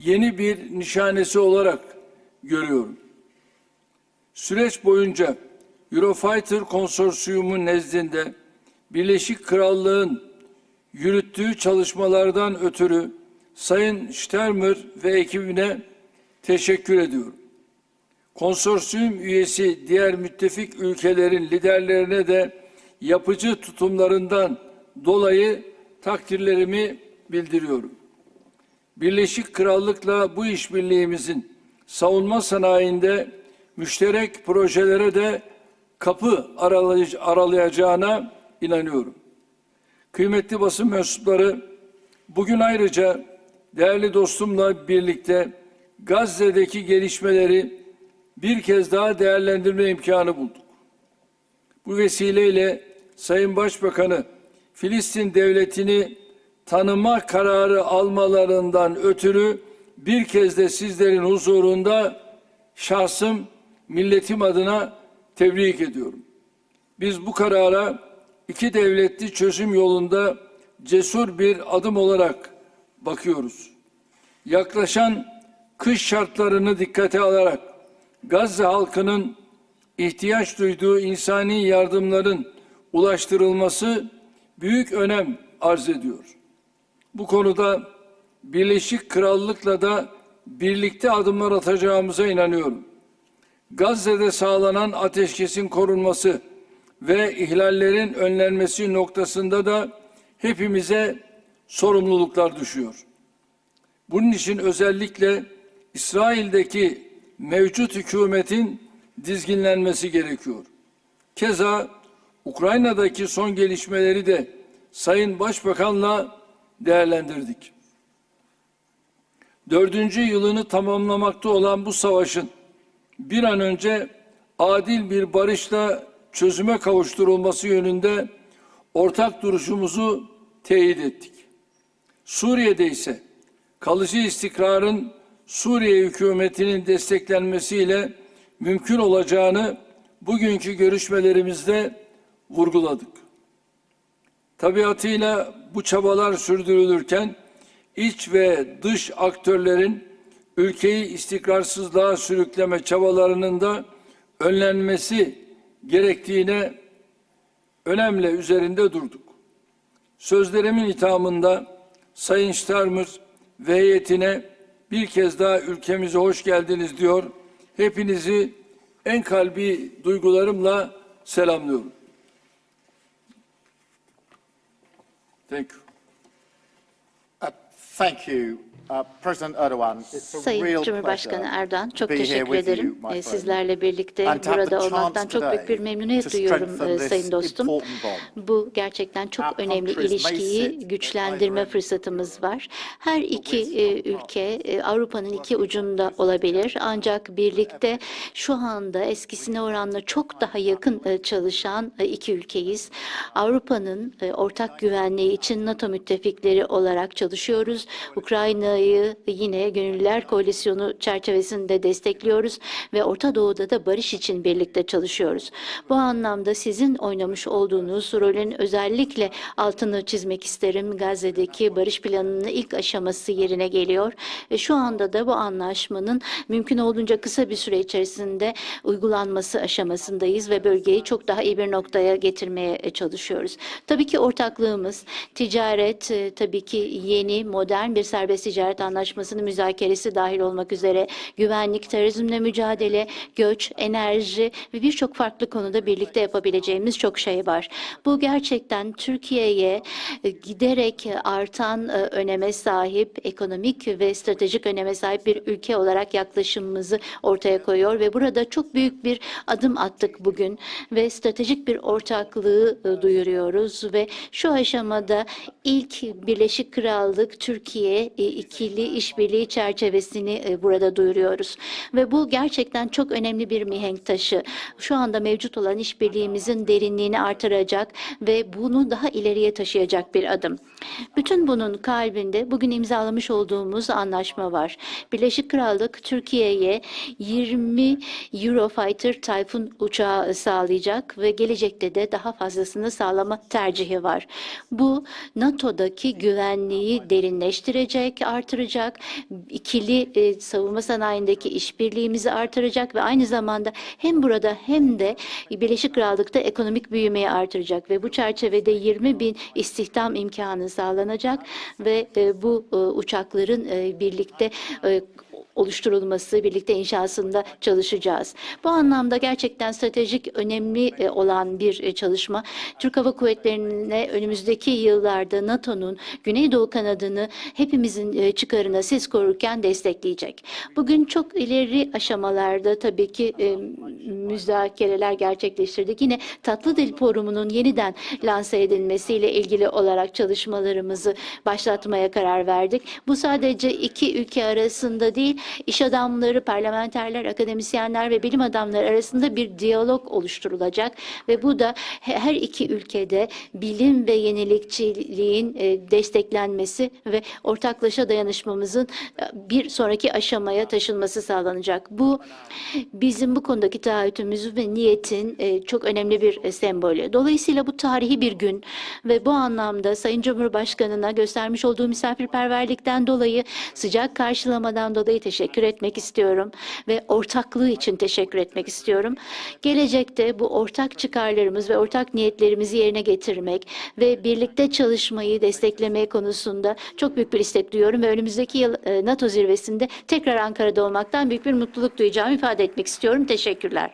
yeni bir nişanesi olarak görüyorum. Süreç boyunca Eurofighter Konsorsiyumu nezdinde Birleşik Krallığın yürüttüğü çalışmalardan ötürü Sayın Stürmer ve ekibine teşekkür ediyorum. Konsorsiyum üyesi diğer müttefik ülkelerin liderlerine de yapıcı tutumlarından dolayı takdirlerimi bildiriyorum. Birleşik Krallık'la bu işbirliğimizin savunma sanayinde müşterek projelere de kapı aralay- aralayacağına inanıyorum. Kıymetli basın mensupları, bugün ayrıca değerli dostumla birlikte Gazze'deki gelişmeleri bir kez daha değerlendirme imkanı bulduk. Bu vesileyle Sayın Başbakanı Filistin devletini tanıma kararı almalarından ötürü bir kez de sizlerin huzurunda şahsım milletim adına tebrik ediyorum. Biz bu karara iki devletli çözüm yolunda cesur bir adım olarak bakıyoruz. Yaklaşan kış şartlarını dikkate alarak Gazze halkının ihtiyaç duyduğu insani yardımların ulaştırılması büyük önem arz ediyor. Bu konuda Birleşik Krallık'la da birlikte adımlar atacağımıza inanıyorum. Gazze'de sağlanan ateşkesin korunması ve ihlallerin önlenmesi noktasında da hepimize sorumluluklar düşüyor. Bunun için özellikle İsrail'deki mevcut hükümetin dizginlenmesi gerekiyor. Keza Ukrayna'daki son gelişmeleri de Sayın Başbakan'la değerlendirdik. Dördüncü yılını tamamlamakta olan bu savaşın bir an önce adil bir barışla çözüme kavuşturulması yönünde ortak duruşumuzu teyit ettik. Suriye'de ise kalıcı istikrarın Suriye hükümetinin desteklenmesiyle mümkün olacağını bugünkü görüşmelerimizde vurguladık. Tabiatıyla bu çabalar sürdürülürken iç ve dış aktörlerin ülkeyi istikrarsızlığa sürükleme çabalarının da önlenmesi gerektiğine önemli üzerinde durduk. Sözlerimin ithamında Sayın Starmer ve heyetine bir kez daha ülkemize hoş geldiniz diyor. Hepinizi en kalbi duygularımla selamlıyorum. Thank you. Uh, Thank you, Uh, Sayın Cumhurbaşkanı Erdoğan, çok teşekkür ederim. Ee. Sizlerle birlikte burada olmaktan çok büyük bir memnuniyet duyuyorum e, this Sayın dostum. Bu gerçekten çok önemli ilişkiyi güçlendirme fırsatımız var. Her iki e, ülke e, Avrupa'nın iki ucunda olabilir. Ancak birlikte şu anda eskisine oranla çok daha yakın e, çalışan iki ülkeyiz. Avrupa'nın ortak güvenliği için NATO müttefikleri olarak çalışıyoruz. Ukrayna'yı yine Gönüllüler Koalisyonu çerçevesinde destekliyoruz ve Orta Doğu'da da barış için birlikte çalışıyoruz. Bu anlamda sizin oynamış olduğunuz rolün özellikle altını çizmek isterim. Gazze'deki barış planının ilk aşaması yerine geliyor ve şu anda da bu anlaşmanın mümkün olduğunca kısa bir süre içerisinde uygulanması aşamasındayız ve bölgeyi çok daha iyi bir noktaya getirmeye çalışıyoruz. Tabii ki ortaklığımız ticaret, e, tabii ki yeni modern bir serbest ticaret anlaşmasının müzakeresi dahil olmak üzere güvenlik, terörizmle mücadele, göç, enerji ve birçok farklı konuda birlikte yapabileceğimiz çok şey var. Bu gerçekten Türkiye'ye e, giderek artan e, öneme sahip, ekonomik ve stratejik öneme sahip bir ülke olarak yaklaşımımızı ortaya koyuyor ve burada çok büyük bir adım attık bugün ve stratejik bir ortaklığı e, duyuruyoruz ve şu aşamada ilk Birleşik Krallık Türkiye ikili işbirliği çerçevesini e, burada duyuruyoruz ve bu gerçekten çok önemli bir mihenk taşı. Şu anda mevcut olan işbirliğimizin derinliğini artıracak ve bunu daha ileriye taşıyacak bir adım. Bütün bunun kalbinde bugün imzalamış olduğumuz anlaşma var. Birleşik Krallık Türkiye'ye 20 Eurofighter Typhoon uçağı sağlayacak ve gelecekte de daha fazlasını sağlama tercihi var. Bu NATO'daki güvenliği derinleştirecek, artıracak, ikili e, savunma sanayindeki işbirliğimizi artıracak ve aynı zamanda hem burada hem de Birleşik Krallık'ta ekonomik büyümeyi artıracak ve bu çerçevede 20 bin istihdam imkanı sağlanacak ve e, bu e, uçakların e, birlikte oluşturulması, birlikte inşasında çalışacağız. Bu anlamda gerçekten stratejik önemli e, olan bir e, çalışma. Türk Hava Kuvvetleri'ne önümüzdeki yıllarda NATO'nun Güneydoğu kanadını hepimizin e, çıkarına siz korurken destekleyecek. Bugün çok ileri aşamalarda tabii ki müzakereler gerçekleştirdik. Yine Tatlı Dil Forumu'nun yeniden lanse edilmesiyle ilgili olarak çalışmalarımızı başlatmaya karar verdik. Bu sadece iki ülke arasında değil, iş adamları, parlamenterler, akademisyenler ve bilim adamları arasında bir diyalog oluşturulacak ve bu da he- her iki ülkede bilim ve yenilikçiliğin e, desteklenmesi ve ortaklaşa dayanışmamızın e, bir sonraki aşamaya taşınması sağlanacak. Bu bizim bu konudaki taahhütümüz ve niyetin e, çok önemli bir sembolü. Dolayısıyla bu tarihi bir gün ve bu anlamda Sayın Cumhurbaşkanı'na göstermiş olduğu misafirperverlikten dolayı, sıcak karşılamadan dolayı teşekkür etmek istiyorum ve ortaklığı için teşekkür etmek istiyorum. Gelecekte bu ortak çıkarlarımız ve ortak niyetlerimizi yerine getirmek ve birlikte çalışmayı desteklemeye konusunda çok büyük bir istek duyuyorum ve önümüzdeki yıl e, NATO zirvesinde tekrar Ankara'da olmaktan büyük bir mutluluk duyacağımı ifade etmek istiyorum. Teşekkürler.